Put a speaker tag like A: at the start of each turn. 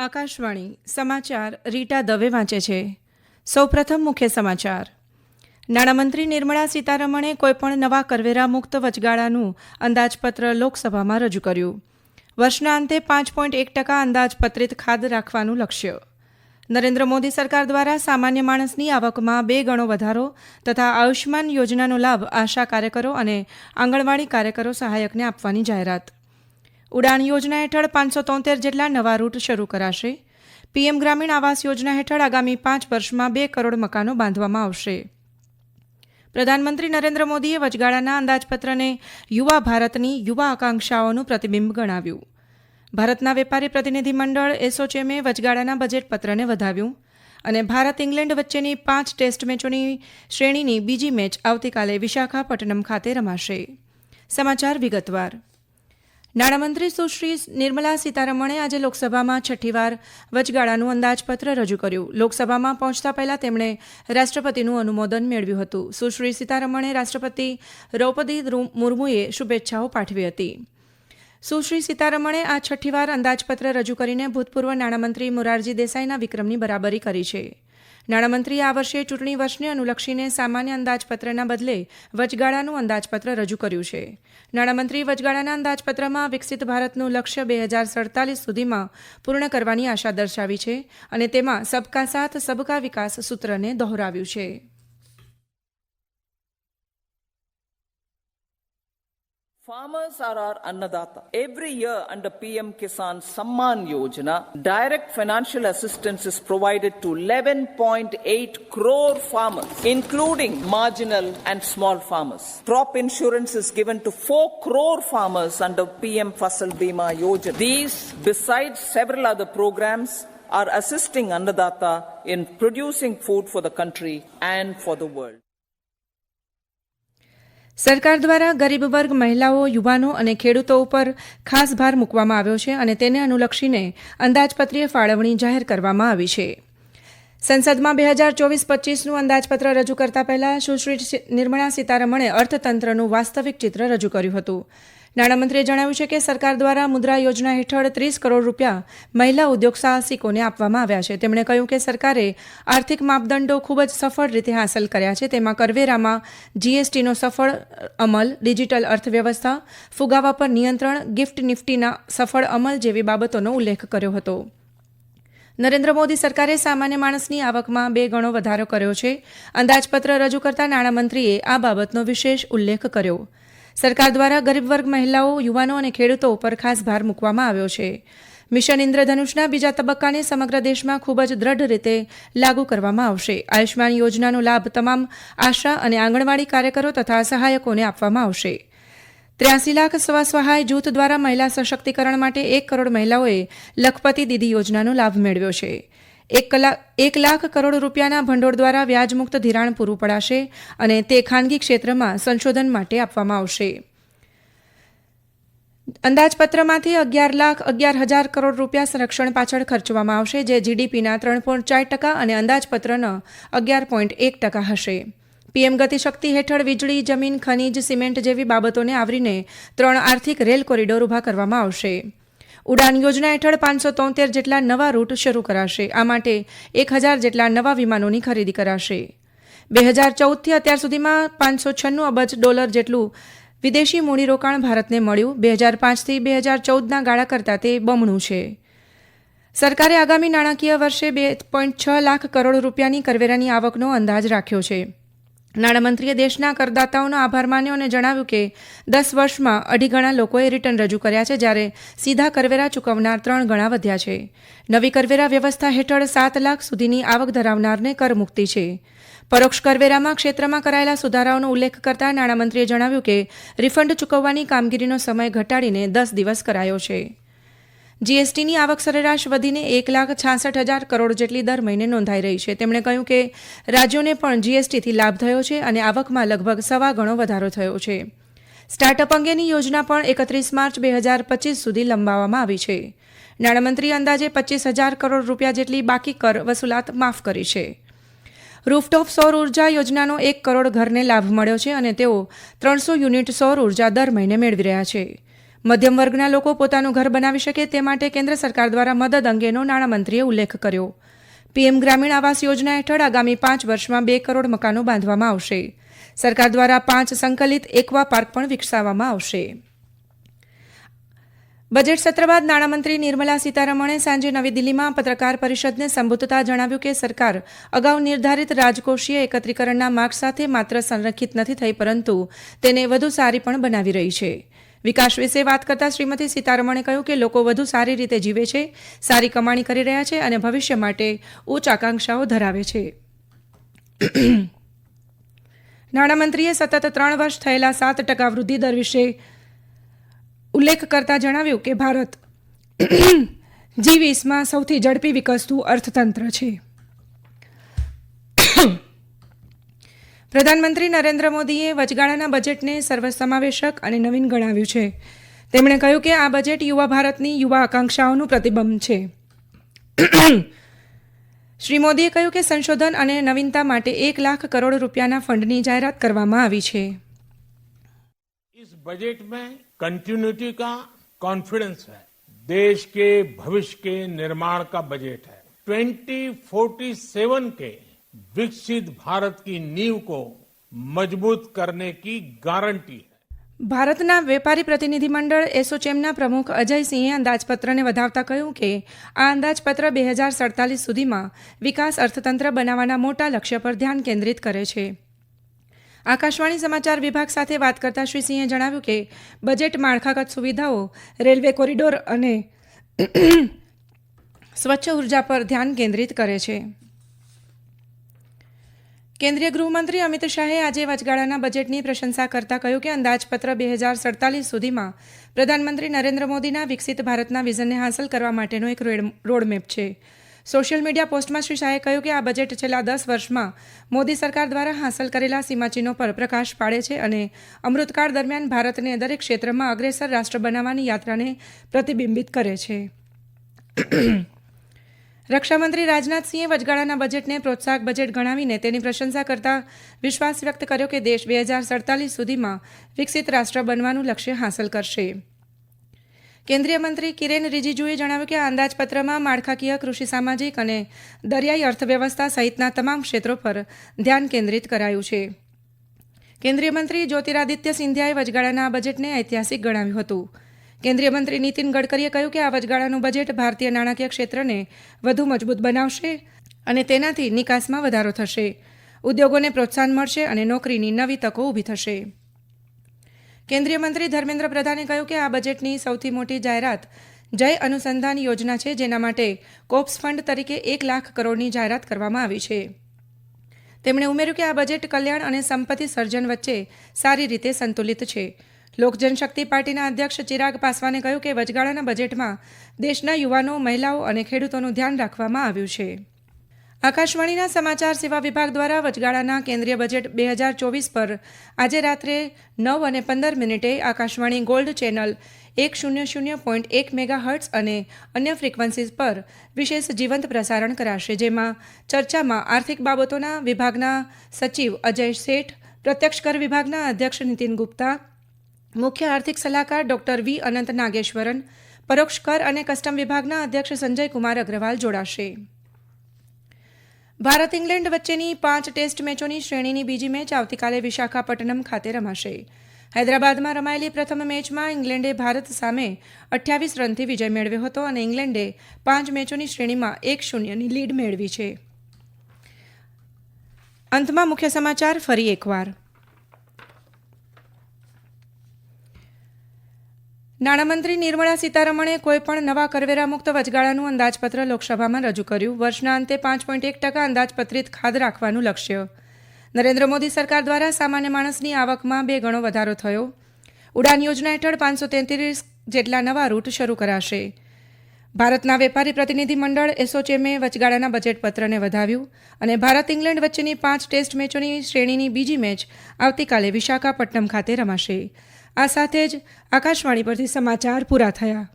A: આકાશવાણી, સમાચાર રીટા દવે વાંચે છે. સૌપ્રથમ મુખ્ય સમાચાર. નાણામંત્રી નિર્મળા સીતારમણે કોઈપણ નવા કરવેરા મુક્ત વચગાળાનું અંદાજપત્ર લોકસભામાં રજૂ કર્યું. વર્ષના અંતે પાંચ પોઈન્ટ એક ટકા અંદાજપત્રિત ખાદ રાખવાનું લક્ષ્ય. નરેન્દ્ર મોદી સરકાર દ્વારા સામાન્ય માણસની આવકમાં બે ગણો વધારો તથા આયુષ્યમાન યોજનાનો લાભ આશા કાર્યકરો અને આંગણવાડી કાર્યકરો સહાયકને આપવાની જાહેરાત. ઉડાન યોજના હેઠળ પાંચસો તોતેર જેટલા નવા રૂટ શરૂ કરાશે. પીએમ ગ્રામીણ આવાસ યોજના હેઠળ આગામી પાંચ વર્ષમાં બે કરોડ મકાનો બાંધવામાં આવશે. પ્રધાનમંત્રી નરેન્દ્ર મોદીએ વચગાળાના અંદાજપત્રને યુવા ભારતની યુવા આકાંક્ષાઓનું પ્રતિબિંબ ગણાવ્યું. ભારતના વેપારી પ્રતિનિધિમંડળ એસોચેમે વચગાળાના બજેટ પત્રને વધાવ્યું અને ભારત ઇંગ્લેન્ડ વચ્ચેની પાંચ ટેસ્ટ મેચોની શ્રેણીની બીજી મેચ આવતીકાલે વિશાખાપટ્ટનમ ખાતે રમાશે. સમાચાર વિગતવાર. નાણામંત્રી સુશ્રી નિર્મલા સીતારમણે આજે લોકસભામાં છઠ્ઠીવાર વચગાળાનું અંદાજપત્ર રજૂ કર્યું. લોકસભામાં પહોંચતા પહેલા તેમણે રાષ્ટ્રપતિનું અનુમોદન મેળવ્યું હતું. સુશ્રી સીતારમણે રાષ્ટ્રપતિ દ્રૌપદી મુર્મુએ શુભેચ્છાઓ પાઠવી હતી. સુશ્રી સીતારમણે આ છઠ્ઠીવાર અંદાજપત્ર રજૂ કરીને ભૂતપૂર્વ નાણામંત્રી મોરારજી દેસાઈના વિક્રમની બરાબરી કરી છે. નાણામંત્રીએ આ વર્ષે ચૂંટણી વર્ષને અનુલક્ષીને સામાન્ય અંદાજપત્રના બદલે વચગાળાનું અંદાજપત્ર રજૂ કર્યું છે. નાણામંત્રી વચગાળાના અંદાજપત્રમાં વિકસિત ભારતનું લક્ષ્ય બે હજાર સડતાલીસ સુધીમાં પૂર્ણ કરવાની આશા દર્શાવી છે અને તેમાં સબકા સાથ, સબકા વિકાસ સૂત્રને દોહરાવ્યું છે.
B: Farmers are our annadata. Every year under PM Kisan Samman Yojana, direct financial assistance is provided to 11.8 crore farmers, including marginal and small farmers. Crop insurance is given to 4 crore farmers under PM Fasal Bima Yojana. These, besides several other programs, are assisting Annadata in producing food for the country and for the world.
A: સરકાર દ્વારા ગરીબ વર્ગ, મહિલાઓ, યુવાનો અને ખેડૂતો ઉપર ખાસ ભાર મૂકવામાં આવ્યો છે અને તેને અનુલક્ષીને અંદાજપત્રીય ફાળવણી જાહેર કરવામાં આવી છે. સંસદમાં બે હજાર ચોવીસ પચીસનું અંદાજપત્ર રજૂ કરતા પહેલા સુશ્રી નિર્મળા સીતારમણે અર્થતંત્રનું વાસ્તવિક ચિત્ર રજૂ કર્યું હતું. નાણામંત્રીએ જણાવ્યું છે કે સરકાર દ્વારા મુદ્રા યોજના હેઠળ ત્રીસ કરોડ રૂપિયા મહિલા ઉદ્યોગ સાહસિકોને આપવામાં આવ્યા છે. તેમણે કહ્યું કે સરકારે આર્થિક માપદંડો ખૂબ જ સફળ રીતે હાંસલ કર્યા છે. તેમાં કરવેરામાં જીએસટીનો સફળ અમલ, ડિજિટલ અર્થવ્યવસ્થા, ફુગાવા પર નિયંત્રણ, ગિફ્ટ નિફ્ટીના સફળ અમલ જેવી બાબતોનો ઉલ્લેખ કર્યો હતો. નરેન્દ્ર મોદી સરકારે સામાન્ય માણસની આવકમાં બે ગણો વધારો કર્યો છે. અંદાજપત્ર રજૂ કરતા નાણામંત્રીએ આ બાબતનો વિશેષ ઉલ્લેખ કર્યો. સરકાર દ્વારા ગરીબ વર્ગ મહિલાઓ, યુવાનો અને ખેડૂતો ઉપર ખાસ ભાર મૂકવામાં આવ્યો છે. મિશન ઇન્દ્રધનુષના બીજા તબક્કાને સમગ્ર દેશમાં ખૂબ જ દ્રઢ રીતે લાગુ કરવામાં આવશે. આયુષ્માન યોજનાનો લાભ તમામ આશા અને આંગણવાડી કાર્યકરો તથા સહાયકોને આપવામાં આવશે. ત્ર્યાસી લાખ સ્વસહાય જૂથ દ્વારા મહિલા સશક્તિકરણ માટે એક કરોડ મહિલાઓએ લખપતિ દીદી યોજનાનો લાભ મેળવ્યો છે. એક કલાક એક લાખ કરોડ રૂપિયાના ભંડોળ દ્વારા વ્યાજમુક્ત ધિરાણ પૂરું પડાશે અને તે ખાનગી ક્ષેત્રમાં સંશોધન માટે આપવામાં આવશે. અંદાજપત્રમાંથી અગિયાર લાખ અગિયાર હજાર કરોડ રૂપિયા સંરક્ષણ પાછળ ખર્ચવામાં આવશે, જે જીડીપીના ત્રણ પોઈન્ટ ચાર ટકા અને અંદાજપત્રના અગિયાર પોઈન્ટ એક ટકા હશે. પીએમ ગતિશક્તિ હેઠળ વીજળી, જમીન, ખનીજ, સિમેન્ટ જેવી બાબતોને આવરીને ત્રણ આર્થિક રેલ કોરિડોર ઊભા કરવામાં આવશે. ઉડાન યોજના હેઠળ પાંચસો તોતેર જેટલા નવા રૂટ શરૂ કરાશે. આ માટે એક હજાર જેટલા નવા વિમાનોની ખરીદી કરાશે. બે હજાર ચૌદથી અત્યાર સુધીમાં પાંચસો છન્નું અબજ ડોલર જેટલું વિદેશી મૂડીરોકાણ ભારતને મળ્યું. બે હજાર પાંચથી બે હજાર ચૌદના ગાળા કરતાં તે બમણું છે. સરકારે આગામી નાણાકીય વર્ષે બે પોઈન્ટ છ લાખ કરોડ રૂપિયાની કરવેરાની આવકનો અંદાજ રાખ્યો છે. નાણામંત્રીએ દેશના કરદાતાઓનો આભાર માન્યો અને જણાવ્યું કે દસ વર્ષમાં અઢી ગણા લોકોએ રિટર્ન રજૂ કર્યા છે, જ્યારે સીધા કરવેરા ચૂકવનાર ત્રણ ગણા વધ્યા છે. નવી કરવેરા વ્યવસ્થા હેઠળ સાત લાખ સુધીની આવક ધરાવનારને કરમુક્તિ છે. પરોક્ષ કરવેરામાં ક્ષેત્રમાં કરાયેલા સુધારાઓનો ઉલ્લેખ કરતા નાણામંત્રીએ જણાવ્યું કે રિફંડ ચૂકવવાની કામગીરીનો સમય ઘટાડીને દસ દિવસ કરાયો છે. જીએસટીની આવક સરેરાશ વધીને એક લાખ છાસઠ હજાર કરોડ જેટલી દર મહિને નોંધાઈ રહી છે. તેમણે કહ્યું કે રાજ્યોને પણ જીએસટીથી લાભ થયો છે અને આવકમાં લગભગ સવા ગણો વધારો થયો છે. સ્ટાર્ટઅપ અંગેની યોજના પણ એકત્રીસ માર્ચ બે હજાર પચીસ સુધી લંબાવવામાં આવી છે. નાણામંત્રી અંદાજે પચીસ હજાર કરોડ રૂપિયા જેટલી બાકી કર વસૂલાત માફ કરી છે. રૂફટોપ સૌર ઊર્જા યોજનાનો એક કરોડ ઘરને લાભ મળ્યો છે અને તેઓ ત્રણસો યુનિટ સૌર ઊર્જા દર મહિને મેળવી રહ્યા છે. મધ્યમ વર્ગના લોકો પોતાનું ઘર બનાવી શકે તે માટે કેન્દ્ર સરકાર દ્વારા મદદ અંગેનો નાણામંત્રીએ ઉલ્લેખ કર્યો. પીએમ ગ્રામીણ આવાસ યોજના હેઠળ આગામી પાંચ વર્ષમાં બે કરોડ મકાનો બાંધવામાં આવશે. સરકાર દ્વારા પાંચ સંકલિત એકવા પાર્ક પણ વિકસાવવામાં આવશે. બજેટ સત્ર બાદ નાણામંત્રી નિર્મલા સીતારમણે સાંજે નવી દિલ્હીમાં પત્રકાર પરિષદને સંબોધતા જણાવ્યું કે સરકાર અગાઉ નિર્ધારિત રાજકોષીય એકત્રીકરણના માર્ગ સાથે માત્ર સંરક્ષિત નથી થઈ પરંતુ તેને વધુ સારી પણ બનાવી રહી છે. વિકાસ વિશે વાત કરતા શ્રીમતી સીતારમણે કહ્યું કે લોકો વધુ સારી રીતે જીવે છે, સારી કમાણી કરી રહ્યા છે અને ભવિષ્ય માટે ઉચ્ચ આકાંક્ષાઓ ધરાવે છે. નાણામંત્રીએ સતત ત્રણ વર્ષ થયેલા સાત ટકા વૃદ્ધિ દર વિશે ઉલ્લેખ કરતા જણાવ્યું કે ભારત જી વીસમાં સૌથી ઝડપી વિકસતું અર્થતંત્ર છે. પ્રધાનમંત્રી નરેન્દ્ર મોદીએ વચગાળાના બજેટને સર્વસમાવેશક અને નવીન ગણાવ્યું છે તેમણે કહ્યું કે આ બજેટ યુવા ભારતની યુવા આકાંક્ષાઓનું પ્રતિબંધ છે શ્રી મોદીએ કહ્યું કે સંશોધન અને નવીનતા માટે એક લાખ કરોડ રૂપિયાના ફંડની જાહેરાત કરવામાં આવી છે
C: इस बजट में कंटिन्यूटी का कॉन्फिडेंस है देश के भविष्य के निर्माण का बजट है 2047 के विकसित भारत की नींव को मजबूत करने की गारंटी है
A: ભારતના વેપારી પ્રતિનિધિમંડળ એસોચેમના પ્રમુખ અજયસિંહે અંદાજપત્રને વધાવતા કહ્યું કે આ અંદાજપત્ર બે હજાર સડતાલીસ સુધીમાં વિકાસ અર્થતંત્ર બનાવવાના મોટા લક્ષ્ય પર ધ્યાન કેન્દ્રિત કરે છે આકાશવાણી સમાચાર વિભાગ સાથે વાત કરતા શ્રી સિંહે જણાવ્યું કે બજેટ માળખાગત સુવિધાઓ રેલવે કોરિડોર અને સ્વચ્છ ઉર્જા પર ધ્યાન કેન્દ્રિત કરે છે કેન્દ્રીય ગૃહમંત્રી અમિત શાહે આજે વચગાળાના બજેટની પ્રશંસા કરતા કહ્યું કે અંદાજપત્ર બે હજાર સડતાલીસ સુધીમાં પ્રધાનમંત્રી નરેન્દ્ર મોદીના વિકસિત ભારતના વિઝનને હાંસલ કરવા માટેનો એક રોડમેપ છે. સોશિયલ મીડિયા પોસ્ટમાં શ્રી શાહે કહ્યું કે આ બજેટ છેલ્લા દસ વર્ષમાં મોદી સરકાર દ્વારા હાંસલ કરેલા સીમાચિહ્નો પર પ્રકાશ પાડે છે અને અમૃતકાળ દરમિયાન ભારતને દરેક ક્ષેત્રમાં અગ્રેસર રાષ્ટ્ર બનાવવાની યાત્રાને પ્રતિબિંબિત કરે છે. રક્ષામંત્રી રાજનાથસિંહે વચગાળાના બજેટને પ્રોત્સાહક બજેટ ગણાવીને તેની પ્રશંસા કરતા વિશ્વાસ વ્યક્ત કર્યો કે દેશ બે હજાર સડતાલીસ સુધીમાં વિકસિત રાષ્ટ્ર બનવાનું લક્ષ્ય હાંસલ કરશે. કેન્દ્રીય મંત્રી કિરેન રિજિજુએ જણાવ્યું કે આ અંદાજપત્રમાં માળખાકીય કૃષિ સામાજિક અને દરિયાઈ અર્થવ્યવસ્થા સહિતના તમામ ક્ષેત્રો પર ધ્યાન કેન્દ્રિત કરાયું છે. કેન્દ્રીય મંત્રી જ્યોતિરાદિત્ય સિંધિયાએ વચગાળાના આ બજેટને ઐતિહાસિક ગણાવ્યું હતું. કેન્દ્રીય મંત્રી નીતિન ગડકરીએ કહ્યું કે આ વચગાળાનું બજેટ ભારતીય નાણાકીય ક્ષેત્રને વધુ મજબૂત બનાવશે અને તેનાથી નિકાસમાં વધારો થશે. ઉદ્યોગોને પ્રોત્સાહન મળશે અને નોકરીની નવી તકો ઊભી થશે. કેન્દ્રીય મંત્રી ધર્મેન્દ્ર પ્રધાને કહ્યું કે આ બજેટની સૌથી મોટી જાહેરાત જય અનુસંધાન યોજના છે, જેના માટે કોપ્સ ફંડ તરીકે એક લાખ કરોડની જાહેરાત કરવામાં આવી છે. તેમણે ઉમેર્યું કે આ બજેટ કલ્યાણ અને સંપત્તિ સર્જન વચ્ચે સારી રીતે સંતુલિત છે. લોક જનશક્તિ પાર્ટીના અધ્યક્ષ ચિરાગ પાસવાને કહ્યું કે વચગાળાના બજેટમાં દેશના યુવાનો, મહિલાઓ અને ખેડૂતોનું ધ્યાન રાખવામાં આવ્યું છે. આકાશવાણીના સમાચાર સેવા વિભાગ દ્વારા વચગાળાના કેન્દ્રીય બજેટ બે હજાર ચોવીસ પર આજે રાત્રે નવ અને પંદર મિનિટે આકાશવાણી ગોલ્ડ ચેનલ એક શૂન્ય શૂન્ય પોઈન્ટ એક મેગા હર્ટ્સ અને અન્ય ફ્રીક્વન્સીઝ પર વિશેષ જીવંત પ્રસારણ કરાશે, જેમાં ચર્ચામાં આર્થિક બાબતોના વિભાગના સચિવ અજય શેઠ, પ્રત્યક્ષ કર વિભાગના અધ્યક્ષ નીતિન ગુપ્તા મુખ્ય આર્થિક સલાહકાર ડોક્ટર વી અનંત નાગેશ્વરન, પરોક્ષ કર અને કસ્ટમ વિભાગના અધ્યક્ષ સંજય કુમાર અગ્રવાલ જોડાશે. ભારત ઇંગ્લેન્ડ વચ્ચેની પાંચ ટેસ્ટ મેચોની શ્રેણીની બીજી મેચ આવતીકાલે વિશાખાપટ્ટનમ ખાતે રમાશે. હૈદરાબાદમાં રમાયેલી પ્રથમ મેચમાં ઇંગ્લેન્ડે ભારત સામે અઠ્યાવીસ રનથી વિજય મેળવ્યો હતો અને ઇંગ્લેન્ડે પાંચ મેચોની શ્રેણીમાં એક શૂન્યની લીડ મેળવી છે. અંતમાં મુખ્ય સમાચાર ફરી એકવાર. નાણામંત્રી નિર્મળા સીતારમણે કોઈપણ નવા કરવેરા મુક્ત વચગાળાનું અંદાજપત્ર લોકસભામાં રજૂ કર્યું. વર્ષના અંતે પાંચ પોઈન્ટ એક ટકા અંદાજપત્રિત ખાધ રાખવાનું લક્ષ્ય. નરેન્દ્ર મોદી સરકાર દ્વારા સામાન્ય માણસની આવકમાં બે ગણો વધારો થયો. ઉડાન યોજના હેઠળ પાંચસો તેત્રીસ જેટલા નવા રૂટ શરૂ કરાશે. ભારતના વેપારી પ્રતિનિધિ મંડળ એસોચેમે વચગાળાના બજેટ પત્રને વધાવ્યું અને ભારત ઇંગ્લેન્ડ વચ્ચેની પાંચ ટેસ્ટ મેચોની શ્રેણીની બીજી મેચ આવતીકાલે વિશાખાપટ્ટનમ ખાતે રમાશે. આ સાથે જ આકાશવાણી પરથી સમાચાર પૂરા થયા.